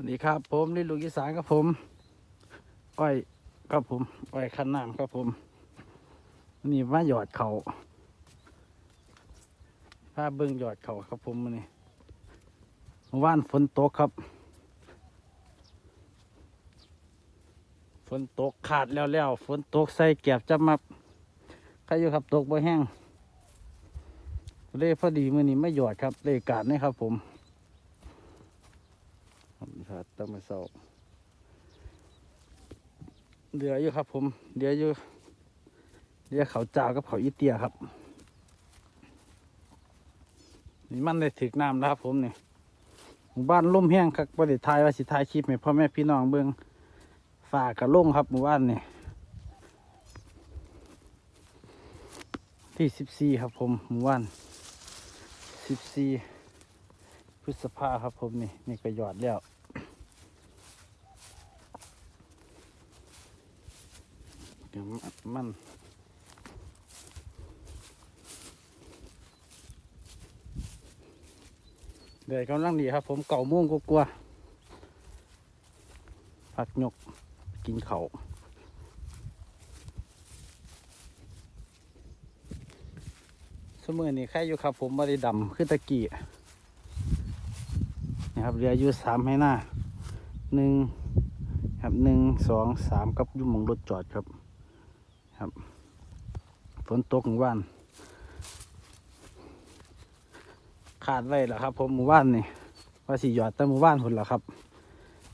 วันนี้ครับ ผมลิลูกอีสานครับผม อ้อยครับผม อ้อยคันน้ำครับผมวันนี้มาหยอดเขาพาเบิ้งหยอดเขาครับผมวันนี้เมื่านฝนตกครับ ฝนตกขาดแล้วแล้วฝนตกใส่แก็บจับมาใครอยู่ครับตกบ่แห้งเลยพอดีมือนี้ไม่หยอดครับเลยการนี่ครับผม ครับต้องมาสอบเดืออยู่ครับ ผมเดืออยู่เดือเขาจ่ากับเขาอีเตียครับ นี่มันได้ถึกน้ำแล้วครับ ผมเนี่ยหมู่บ้านล่มแห้งครับประเดี๋ยวทายว่าสิทายคลิปให้พ่อแม่พี่น้องเบิ่งฝากกระล่งครับหมู่บ้านเนี่ยที่สิบสี่ครับ ผมหมู่บ้านสิบสี่พฤษภาครับผมนี่นี่ก็หยอดแล้ว ดี๋ยวมันมันเดี๋ยวกำลังดีครับ ผมเก่าม่วงกลัวๆผักหยกกินเขาสมือนี่แค่อยู่ครับ ผมบริดำขึ้นตะกี้นะครับเรืออยู่สามให้หน้าหนึ่งครับหนึ่งสองสามกับยุ่หมองรถจอดครับ ครับฝนตกหมู่บ้านขาดไว้แล้วครับ ผมหมู่บ้านนี่ว่าสิหยอดแต่หมู่บ้านหุ่นละครับ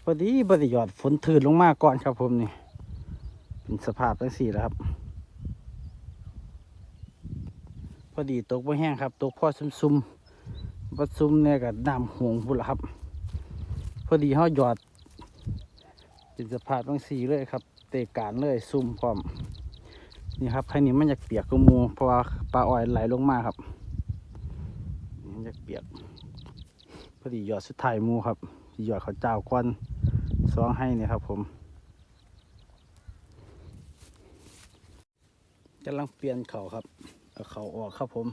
พอดีบริหยอดฝนถืนลงมาก่อนครับ ผมนี่ เป็นสภาพทั้งสี่แล้วครับ พอดีตกบ่แห้งครับ ตกพ่อซุ่มซุมๆวัดซุ่มเนี่ยกับน้ำห่วงพุ่นละครับ พอดีเขาหยอด เป็นสภาพทั้งสี่เลยครับ เตะการเลยซุ่มพร้อม นี่ครับใครนี้มันอยากเปียกก็มูเพราะว่าปลาอ้อยไหลลงมาครับมันอยากเปียกพอดีหยอดสุดท้ายมูครับหยอดเขาเจ้าควันสองให้เนี่ยครับ ผมกำลังเปลี่ยนเขาครับเอาเขาออกครับผม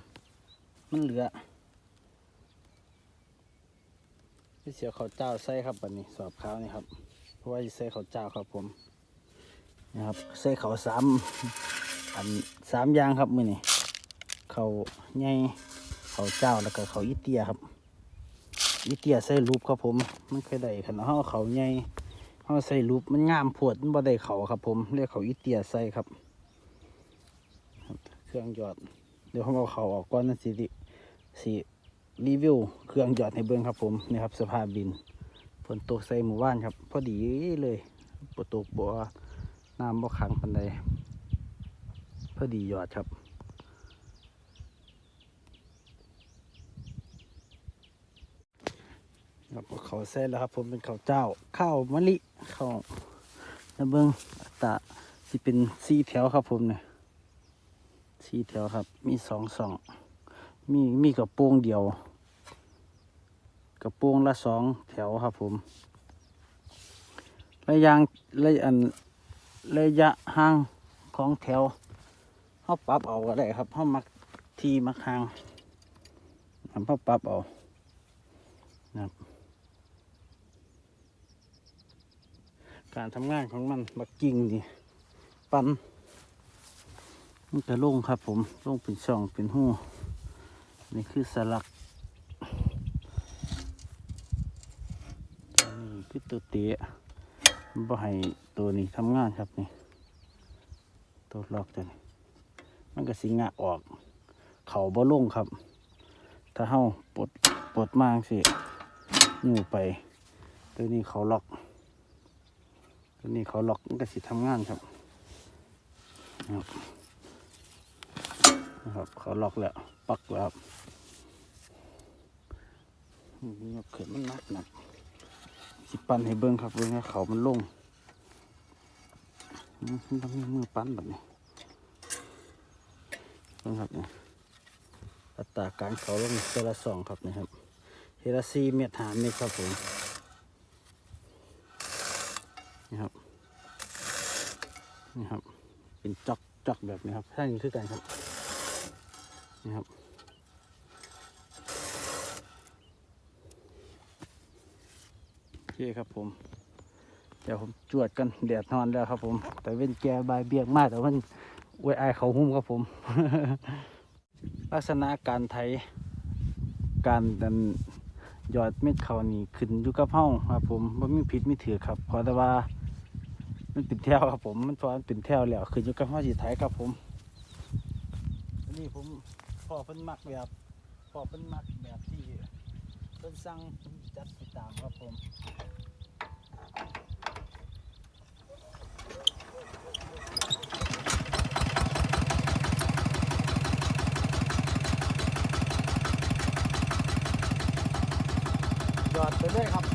มันเหลือที่เสียเขาเจ้าใส่ครับบันนี้สอบขาวนี่ครับ เพราะว่าจะใส่เขาเจ้าครับผมนะครับใส่เขาวสา อันสามอย่างครับมือนี่เขาใหญ่เขาเจ้าแล้วก็เขาอีเตียครับอีเตียใส่รูปครับผม มันเคยได้ขนาดเขาเอาเขาใหญ่เขาใส่รูปมันงามโพวดมันบ่ได้เขาครับผมเรียกเขาอีเตียใส่ครับ เครื่องหยอด เดี๋ยวผมเอาเขาออกก่อนนะสิริสิรีวิวเครื่องหยอดให้เบิ่งครับผมนี่ครับสภาพดินฝนตกใส่หมู่บ้านครับ พอดีเลยปตกบ่น้ำบ่ขังปันใด อดียอดครับ ครับเขาวเส้นแล้วครับ ผมเป็นข้าเจ้า ข้าวมะลิข้าวนะเบิ้งตราที่เป็นสี่แถวครับผมเนี่ยสี่แถวครับ มีสองสองมีมีกระโปรงเดียว กระโปรงละสองแถวครับผมระยางระยะอันระยะห่างของแถว เขาปรับเอาก็ได้ครับเขามักทีมักหางทำเขาปรับเอานะครับการทำงานของมันบักกิ่งนี่ปันมันจะลงครับผมลงเป็นช่องเป็นหูนี่คือสลักนี่คือตัวเตะบ่ให้ตัวนี้ทำงานครับนี่ตัวล็อกตัวนี้ มันก็สิงะออก เขาบ่ลงครับ ถ้าเฮาปลดปลดมากสิอยู่ไป ตัวนี้เขาล็อก ตัวนี้เขาล็อกมันก็สิทำงานครับนะครับ เขาล็อกแล้วปักแล้วครับนี่เขินมันหนักหนักสิปั้นให้เบิ้งครับเบิ้งให้เขามันลงมันต้องมีมือปั้นแบบนี้ นะครับเนี่ยอัตราการเขาลงเทละสองครับนะครับเทละสี่เมตรหาเมตรครับผมนี่ครับนี่ครับเป็นจอกจอกแบบนี้ครับท่านี้คือกันครับนี่ครับเทครับผมเดี๋ยวผมจวดกันแดดนอนแล้วครับผม แต่เว้นแกบเบียงมากแต่มัน อวยอายเขาหุ้มครับผม ลักษณะการไถการดันยอดเม็ดเขานี่ขึ้นอยู่กับเฮาครับผมว่ามีผิดไม่ถือครับเพราะแต่ว่ามันเป็นแถวครับผมมันเพราะมันเป็นแถวแล้วขึ้นอยู่กับเฮาสิไถครับผมนนี้ผมพ่อเพิ่นมักแบบพ่อเพิ่นมักแบบที่เพิ่นสั่งจัดติดตามครับผม อดไปเลยครับ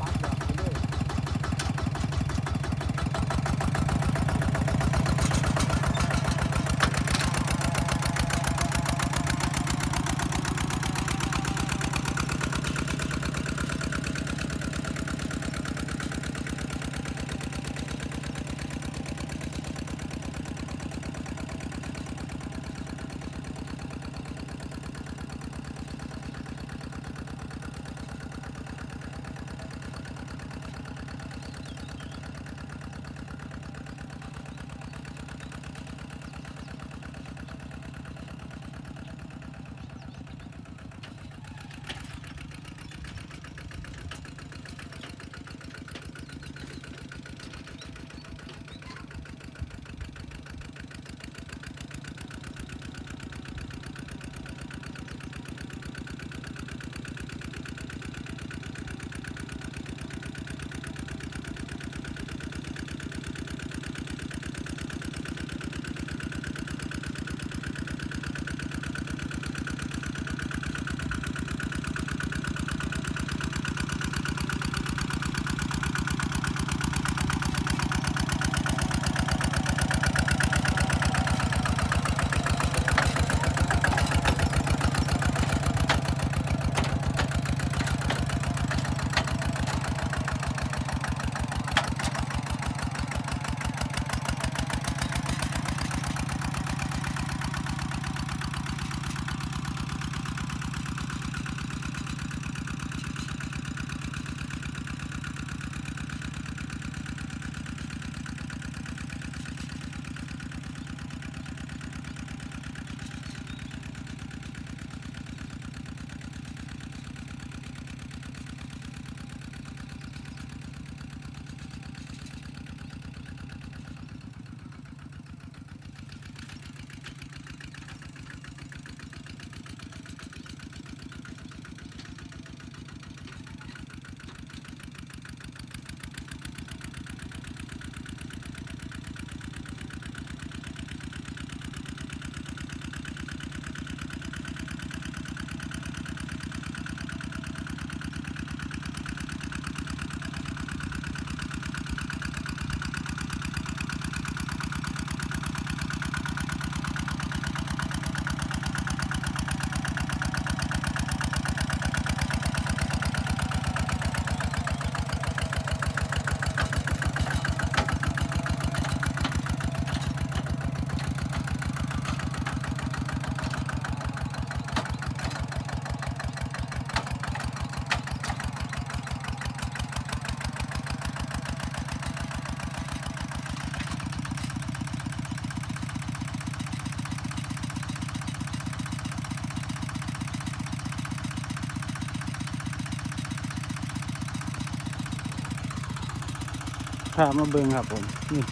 พามาเบิ่งครับผม นี่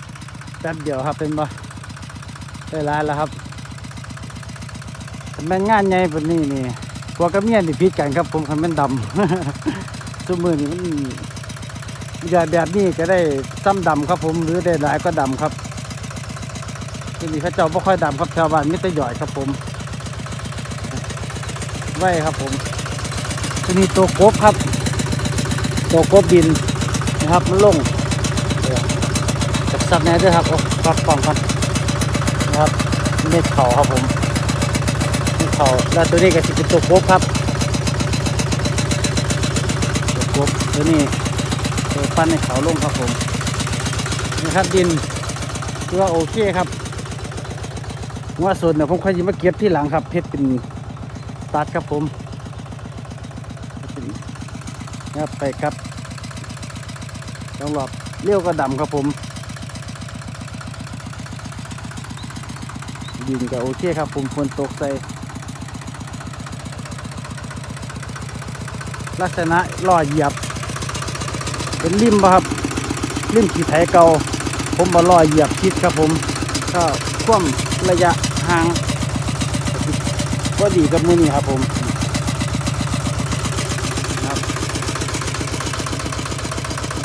แป๊บเดียวครับเป็นบ่ได้ร้านแล้วครับแม่นงานใหญ่ปนนี้นี่พวกกับเมียนี่ผิดกันครับผมคันแม่นดำทุกมือนี่มันยาแบบนี้ก็ได้ซ้ำดำครับผมหรือได้หลายก็ดำครับที่นี่เขาเจ้าบ่ค่อยดำครับชาวบ้านไมิตรหย่อยครับผมไว้ครับผมที่นี่ตัวกบครับ ตัวกบบินนะครับมันลง จับซับแน่ด้วยครับตัดกล่องครับนะครับเม็ดเข่าครับผมเม็ดเข่าแล้วตัวนี้ก็จะเป็นตัวกบครับตัวกบตัวนี้ตัวปั้นในเขาลงครับผมนี่ครับดินคือว่าโอเคครับว่าส่วนเนี่ยผมค่อยยิมาเก็บที่หลังครับเพชรเป็นตัดครับผมนะครับไปครับต้องรอบเลี้ยวก็ดำครับผม ดินก็โอเคครับผมฝนตกใส่ลักษณะล่อเหยียบ เป็นริมปะครับริมขี่ไถเก่าผมมาล่อเหยียบชิดครับผม ก็คว่ำระยะห่างก็ดีกับมือนี่ครับผมครับ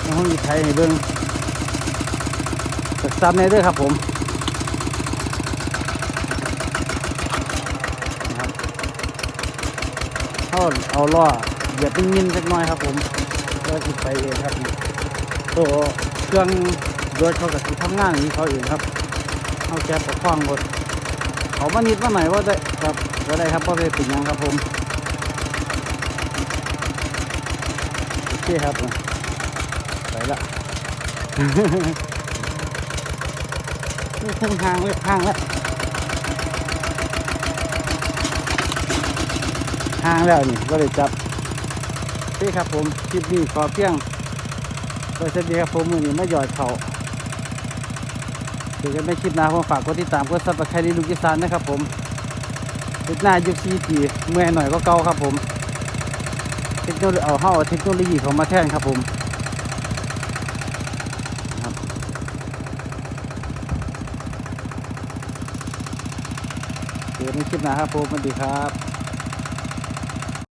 ในห้องขี่ไถให้เบิ้งสักซ้ำในเด้อครับผมนะครับ เอาเอาล่อเหยียบเป็นมินสักหน่อยครับ ผมก็จิไปเองครับนี่ตัวเครื่องรถเขากับที่ทำงานอย่างนี้เขาเองครับเอาแก๊สประคองรถเขามานิดมาหน่อยว่าได้ครับว่าได้ครับเพราะได้ติดยังครับผมโอเคครับไปละนี่ทางเลยทางแล้ว ทางแล้วนี่ก็เลยจับนี่ครับผมคลิปนี้ขอเพียงโดยสวัสดีครับผมมือนี้มาหยอดเขาเดี๋ยวกันไม่คลิปหน้าผมฝากกดติดตามกดซับสไครต์ลูกอีสานนะครับผมคลิปหน้ายุคซีจีเมื่อหน่อยก็เก่าครับผมเทคโนโลยีเอาเข้าเอเทคโนโลยีเขามาแทนครับผมเจอกันในคลิปหน้าครับผมสวัสดีครับ